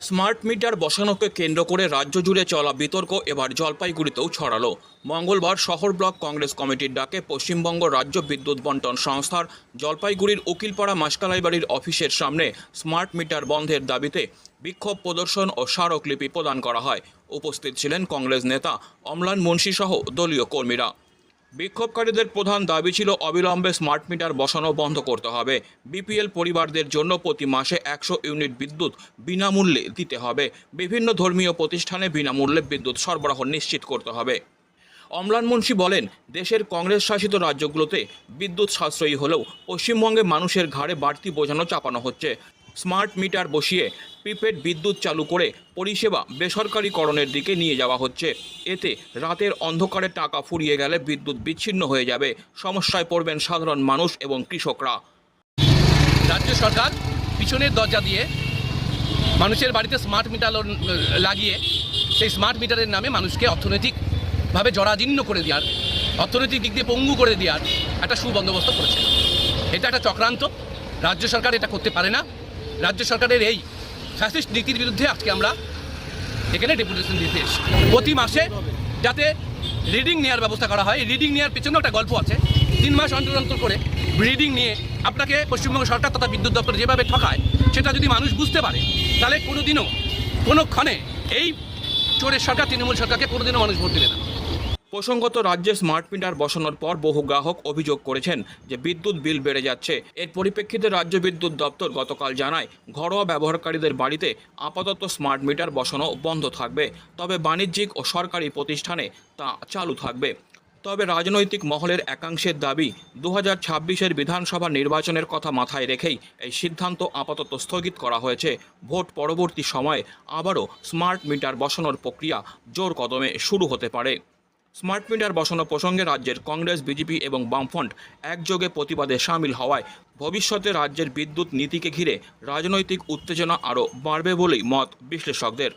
Smart meter বসানোকে কেন্দ্র করে রাজ্য জুড়ে চলা বিতর্ক এবার জলপাইগুড়িতেও ছড়ালো। মঙ্গলবার শহর ব্লক কংগ্রেস কমিটির ডাকে পশ্চিমবঙ্গ রাজ্য বিদ্যুৎ বন্টন সংস্থার জলপাইগুড়ির উকিলপাড়া মাসকালাই বাড়ির অফিসের সামনে স্মার্ট মিটার বন্ধের দাবিতে বিক্ষোভ প্রদর্শন ও স্মারকলিপি প্রদান করা হয়। উপস্থিত ছিলেন কংগ্রেস নেতা অমলান মুন্সি সহ দলীয় কর্মীরা। বিক্ষোভকারীদের প্রধান দাবি ছিল অবিলম্বে স্মার্ট মিটার বসানো বন্ধ করতে হবে। বিপিএল পরিবারদের জন্য প্রতি মাসে একশো ইউনিট বিদ্যুৎ বিনামূল্যে দিতে হবে। বিভিন্ন ধর্মীয় প্রতিষ্ঠানে বিনামূল্যে বিদ্যুৎ সরবরাহ নিশ্চিত করতে হবে। অম্লান মুন্সি বলেন, দেশের কংগ্রেস শাসিত রাজ্যগুলোতে বিদ্যুৎ সাশ্রয়ী হলেও পশ্চিমবঙ্গে মানুষের ঘাড়ে বাড়তি বোঝানো চাপানো হচ্ছে। স্মার্ট মিটার বসিয়ে প্রিপেড বিদ্যুৎ চালু করে পরিষেবা বেসরকারীকরণের দিকে নিয়ে যাওয়া হচ্ছে। এতে রাতের অন্ধকারে টাকা ফুরিয়ে গেলে বিদ্যুৎ বিচ্ছিন্ন হয়ে যাবে। সমস্যায় পড়বেন সাধারণ মানুষ এবং কৃষকরা। রাজ্য সরকার পিছনের দরজা দিয়ে মানুষের বাড়িতে স্মার্ট মিটার লাগিয়ে সেই স্মার্ট মিটারের নামে মানুষকে অর্থনৈতিকভাবে জরাজীর্ণ করে দেওয়ার, অর্থনৈতিক দিক দিয়ে পঙ্গু করে দেওয়ার একটা সুবন্দোবস্ত করেছে। এটা একটা চক্রান্ত। রাজ্য সরকার এটা করতে পারে না। রাজ্য সরকারের এই ফ্যাসিস্ট নীতির বিরুদ্ধে আজকে আমরা এখানে ডেপুটেশন দিতে এসেছি। প্রতি মাসে যাতে রিডিং নেওয়ার ব্যবস্থা করা হয় রিডিং নেওয়ার পেছনেও একটা গল্প আছে। তিন মাস অন্তর অন্তর করে রিডিং নিয়ে আপনাকে পশ্চিমবঙ্গ সরকার তথা বিদ্যুৎ দপ্তর যেভাবে ঠকায়, সেটা যদি মানুষ বুঝতে পারে, তাহলে কোনোদিনও, কোনো ক্ষণে এই চোরের সরকার, তৃণমূল সরকারকে কোনোদিনও মানুষ ভোট দেবে না। প্রসঙ্গত, রাজ্যে স্মার্ট মিটার বসানোর পর বহু গ্রাহক অভিযোগ করেছেন যে বিদ্যুৎ বিল বেড়ে যাচ্ছে। এর পরিপ্রেক্ষিতে রাজ্য বিদ্যুৎ দপ্তর গতকাল জানায়, ঘরোয়া ব্যবহারকারীদের বাড়িতে আপাতত স্মার্ট মিটার বসানো বন্ধ থাকবে, তবে বাণিজ্যিক ও সরকারি প্রতিষ্ঠানে তা চালু থাকবে। তবে রাজনৈতিক মহলের একাংশের দাবি দু হাজার ছাব্বিশের বিধানসভা নির্বাচনের কথা মাথায় রেখেই এই সিদ্ধান্ত আপাতত স্থগিত করা হয়েছে। ভোট পরবর্তী সময়ে আবারও স্মার্ট মিটার বসানোর প্রক্রিয়া জোর কদমে শুরু হতে পারে। স্মার্ট মিটার বসানো প্রসঙ্গে রাজ্যের কংগ্রেস, বিজেপি এবং বামফ্রন্ট একযোগে প্রতিবাদে সামিল হওয়ায় ভবিষ্যতে রাজ্যের বিদ্যুৎ নীতিকে ঘিরে রাজনৈতিক উত্তেজনা আরও বাড়বে বলেই মত বিশ্লেষকদের।